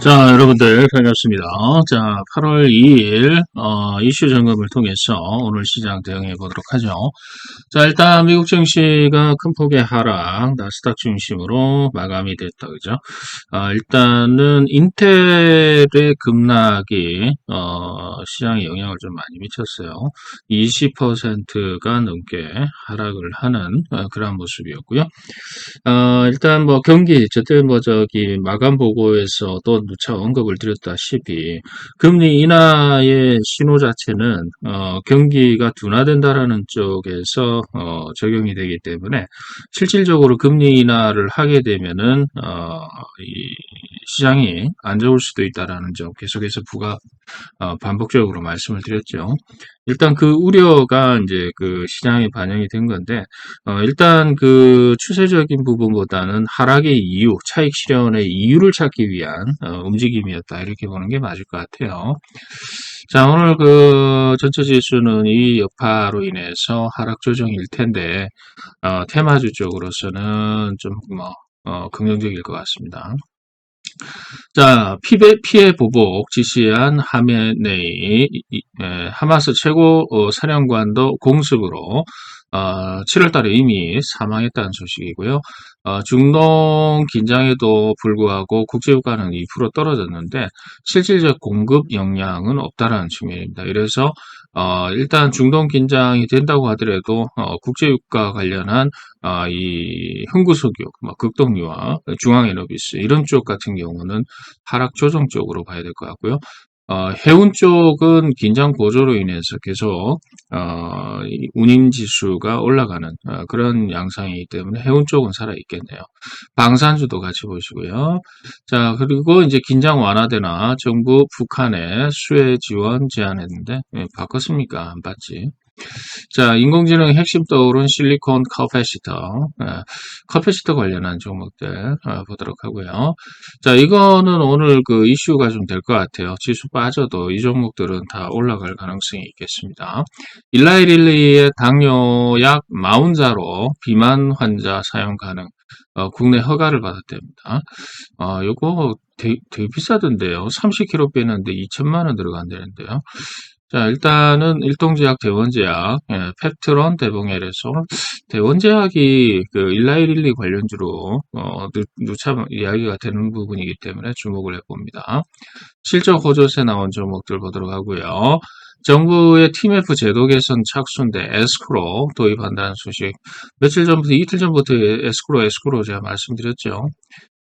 자, 여러분들 반갑습니다. 자, 8월 2일 어, 이슈 점검을 통해서 오늘 시장 대응해 보도록 하죠. 자, 일단 미국 증시가 큰 폭의 하락, 나스닥 중심으로 마감이 됐다, 그죠? 아, 일단은 인텔의 급락이 어, 시장에 영향을 좀 많이 미쳤어요. 20%가 넘게 하락을 하는 어, 그런 모습이었고요. 어, 일단 뭐 경기 저때 뭐 저기 마감 보고에서 또 누차 언급을 드렸다시피 금리 인하의 신호 자체는 어, 경기가 둔화된다라는 쪽에서 어, 적용이 되기 때문에 실질적으로 금리 인하를 하게 되면은 어, 이 시장이 안 좋을 수도 있다라는 점 계속해서 어, 반복적으로 말씀을 드렸죠. 일단 그 우려가 이제 그 시장에 반영이 된 건데 어, 일단 그 추세적인 부분보다는 하락의 이유, 차익 실현의 이유를 찾기 위한 어, 움직임이었다 이렇게 보는 게 맞을 것 같아요. 자 오늘 그 전체 지수는 이 여파로 인해서 하락 조정일 텐데 어, 테마주 쪽으로서는 좀뭐 어, 긍정적일 것 같습니다. 자, 피해, 피해 보복 지시한 하메네이 에, 하마스 최고 어, 사령관도 공습으로 어, 7월 달에 이미 사망했다는 소식이고요. 어, 중동 긴장에도 불구하고 국제유가는 2% 떨어졌는데 실질적 공급 역량은 없다라는 측면입니다. 그래서 어, 일단 중동 긴장이 된다고 하더라도 어, 국제유가 관련한 어, 이 흥구석유, 뭐 극동유와 중앙에너비스 이런 쪽 같은 경우는 하락 조정 쪽으로 봐야 될 것 같고요. 어, 해운 쪽은 긴장 고조로 인해서 계속 어, 운임 지수가 올라가는 어, 그런 양상이기 때문에 해운 쪽은 살아 있겠네요. 방산주도 같이 보시고요. 자 그리고 이제 긴장 완화되나 정부 북한에 수혜 지원 제안했는데 예, 바꿨습니까? 안 받지. 자, 인공지능 핵심 떠오른 실리콘 커패시터, 예, 커패시터 관련한 종목들 어, 보도록 하고요. 자, 이거는 오늘 그 이슈가 좀 될 것 같아요. 지수 빠져도 이 종목들은 다 올라갈 가능성이 있겠습니다. 일라이릴리의 당뇨약 마운자로 비만 환자 사용 가능. 어, 국내 허가를 받았답니다. 어, 요거 되게, 되게 비싸던데요. 30kg 빼는데 2천만 원 들어간다는데요. 자, 일단은 일동제약, 대원제약, 예, 펩트론, 대봉엘에서 대원제약이 그 일라이릴리 관련주로 어, 누 차 이야기가 되는 부분이기 때문에 주목을 해봅니다. 실적 호조세 나온 종목들 보도록 하고요. 정부의 TMF 제도 개선 착수인데 에스크로 도입한다는 소식. 며칠 전부터 이틀 전부터 에스크로 에스크로 제가 말씀드렸죠.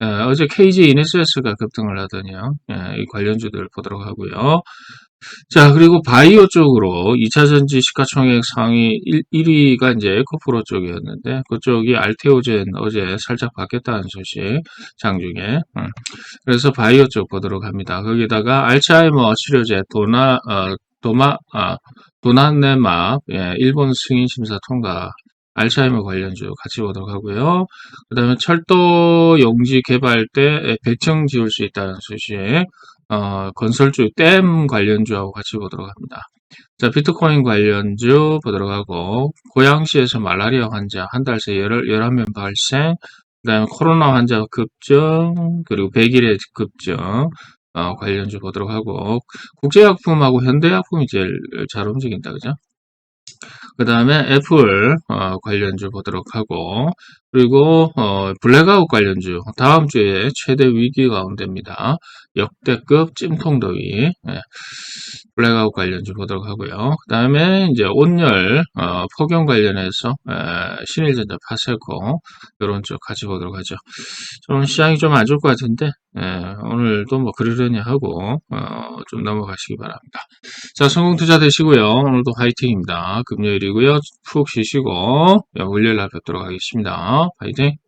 예, 어제 KG 이네스스가 급등을 하더니요. 예, 이 관련주들 보도록 하고요. 자, 그리고 바이오 쪽으로 2차 전지 시가총액 상위 1, 위가 이제 에코프로 쪽이었는데, 그쪽이 알테오젠 어제 살짝 바뀌었다는 소식, 장중에. 음. 그래서 바이오 쪽 보도록 합니다. 거기다가 알츠하이머 치료제 도나, 어, 도마, 아, 도나네마, 예, 일본 승인 심사 통과 알츠하이머 관련주 같이 보도록 하고요. 그 다음에 철도 용지 개발 때 배청 지을 수 있다는 소식, 어, 건설주, 댐 관련주하고 같이 보도록 합니다. 자, 비트코인 관련주 보도록 하고, 고양시에서 말라리아 환자 한 달 새 11명 발생, 그 다음에 코로나 환자 급증, 그리고 100일의 급증, 어, 관련주 보도록 하고, 국제약품하고 현대약품이 제일 잘 움직인다, 그죠? 그 다음에 애플 어, 관련주 보도록 하고 그리고 어, 블랙아웃 관련주 다음 주에 최대 위기 가운데입니다. 역대급 찜통더위 네. 블랙아웃 관련주 보도록 하고요. 그 다음에 이제 온열 어, 폭염 관련해서 에, 신일전자 파세코 이런 쪽 같이 보도록 하죠. 좀 시장이 좀 안 좋을 것 같은데 에, 오늘도 뭐 그러려니 하고 어, 좀 넘어가시기 바랍니다. 자 성공 투자 되시고요. 오늘도 화이팅입니다. 금요일이고요. 푹 쉬시고 월요일 날 뵙도록 하겠습니다. 화이팅!